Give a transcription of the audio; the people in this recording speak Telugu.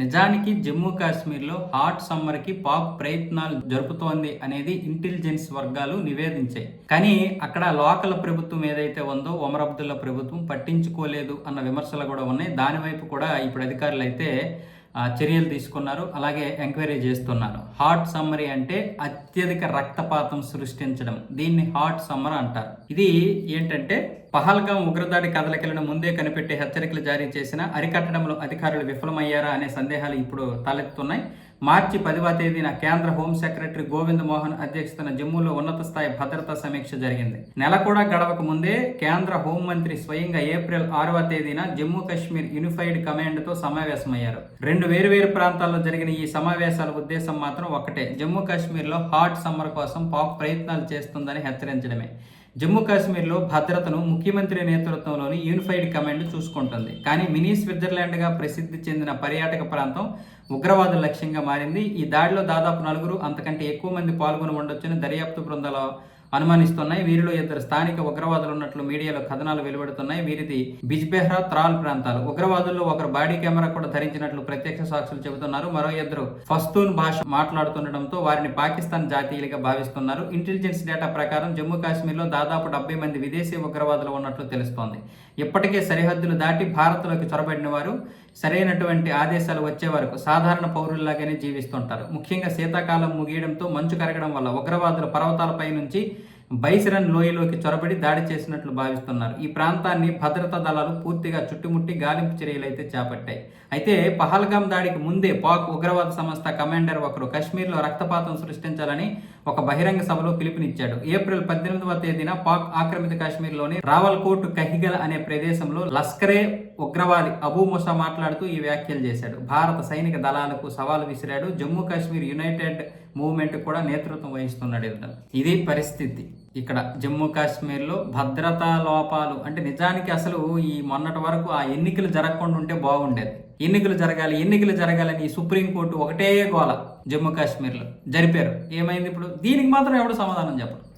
నిజానికి జమ్మూ కాశ్మీర్లో హాట్ సమ్మర్కి పాక్ ప్రయత్నాలు జరుపుతోంది అనేది ఇంటెలిజెన్స్ వర్గాలు నివేదించాయి. కానీ అక్కడ లోకల్ ప్రభుత్వం ఏదైతే ఉందో ఒమర్ అబ్దుల్లా ప్రభుత్వం పట్టించుకోలేదు అన్న విమర్శలు కూడా ఉన్నాయి. దాని వైపు కూడా ఇప్పుడు అధికారులు అయితే చర్యలు తీసుకున్నారు. అలాగే ఎంక్వైరీ చేస్తున్నారు. హాట్ సమ్మరీ అంటే అత్యధిక రక్తపాతం సృష్టించడం. దీన్ని హాట్ సమ్మర్ అంటారు. ఇది ఏంటంటే పహల్గాం ఉగ్రదాడి కదలికలను ముందే కనిపెట్టి హెచ్చరికలు జారీ చేసిన అరికట్టడంలో అధికారులు విఫలమయ్యారా అనే సందేహాలు ఇప్పుడు తలెత్తున్నాయి మార్చి పదివ తేదీన కేంద్ర హోం సెక్రటరీ గోవింద్ మోహన్ అధ్యక్షతన జమ్మూలో ఉన్నత స్థాయి భద్రతా సమీక్ష జరిగింది. నెల కూడా గడవక ముందే కేంద్ర హోంమంత్రి స్వయంగా ఏప్రిల్ ఆరవ తేదీన జమ్మూ కాశ్మీర్ యూనిఫైడ్ కమాండ్తో సమావేశమయ్యారు. రెండు వేరువేరు ప్రాంతాల్లో జరిగిన ఈ సమావేశాల ఉద్దేశం మాత్రం ఒకటే జమ్మూ కాశ్మీర్లో హాట్ సమ్మర్ కోసం పాక్ ప్రయత్నాలు చేస్తుందని హెచ్చరించడమే. జమ్మూ కాశ్మీర్లో భద్రతను ముఖ్యమంత్రి నేతృత్వంలోని యూనిఫైడ్ కమాండ్ చూసుకుంటుంది. కానీ మినీ స్విట్జర్లాండ్గా ప్రసిద్ధి చెందిన పర్యాటక ప్రాంతం ఉగ్రవాదుల లక్ష్యంగా మారింది. ఈ దాడిలో దాదాపు నలుగురు అంతకంటే ఎక్కువ మంది పాల్గొని ఉండొచ్చని దర్యాప్తు బృందాల అనుమానిస్తున్నాయి. వీరిలో ఇద్దరు స్థానిక ఉగ్రవాదులు ఉన్నట్లు మీడియాలో కథనాలు వెలువడుతున్నాయి. వీరిది బిజ్బెహ్రా త్రాల్ ప్రాంతాలు. ఉగ్రవాదుల్లో ఒకరు బాడీ కెమెరా కూడా ధరించినట్లు ప్రత్యక్ష సాక్షులు చెబుతున్నారు. మరో ఇద్దరు ఫస్తూన్ భాష మాట్లాడుతుండటంతో వారిని పాకిస్తాన్ జాతీయులుగా భావిస్తున్నారు. ఇంటెలిజెన్స్ డేటా ప్రకారం జమ్మూ కాశ్మీర్లో దాదాపు డెబ్బై మంది విదేశీ ఉగ్రవాదులు ఉన్నట్లు తెలుస్తోంది. ఇప్పటికే సరిహద్దులు దాటి భారత్లోకి చొరబడిన వారు సరైనటువంటి ఆదేశాలు వచ్చే వరకు సాధారణ పౌరుల్లాగానే జీవిస్తుంటారు. ముఖ్యంగా శీతాకాలం ముగియడంతో మంచు కరగడం వల్ల ఉగ్రవాదులు పర్వతాలపై నుంచి బైసిరన్ లోయలోకి చొరబడి దాడి చేసినట్లు భావిస్తున్నారు. ఈ ప్రాంతాన్ని భద్రతా దళాలు పూర్తిగా చుట్టుముట్టి గాలింపు చర్యలైతే చేపట్టాయి. అయితే పహల్గాం దాడికి ముందే పాక్ ఉగ్రవాద సంస్థ కమాండర్ ఒకరు కశ్మీర్లో రక్తపాతం సృష్టించాలని ఒక బహిరంగ సభలో పిలుపునిచ్చాడు. ఏప్రిల్ పద్దెనిమిదవ తేదీన పాక్ ఆక్రమిత కాశ్మీర్లోని రావల్కోట్ కహిగల్ అనే ప్రదేశంలో లష్కరే ఉగ్రవాది అబూ ముసా మాట్లాడుతూ ఈ వ్యాఖ్యలు చేశాడు. భారత సైనిక దళాలకు సవాలు విసిరాడు. జమ్మూ కాశ్మీర్ యునైటెడ్ మూవ్మెంట్ కూడా నేతృత్వం వహిస్తున్నాడు ఇతను. ఇది పరిస్థితి. ఇక్కడ జమ్మూ కాశ్మీర్లో భద్రతా లోపాలు అంటే నిజానికి అసలు ఈ మొన్నటి వరకు ఆ ఎన్నికలు జరగకుండా ఉంటే బాగుండేది. ఎన్నికలు జరగాలి ఎన్నికలు జరగాలని సుప్రీంకోర్టు ఒకటే గోల జమ్మూ కాశ్మీర్లో జరిపారు. ఏమైంది ఇప్పుడు? దీనికి మాత్రం ఎవడు సమాధానం చెప్పడు.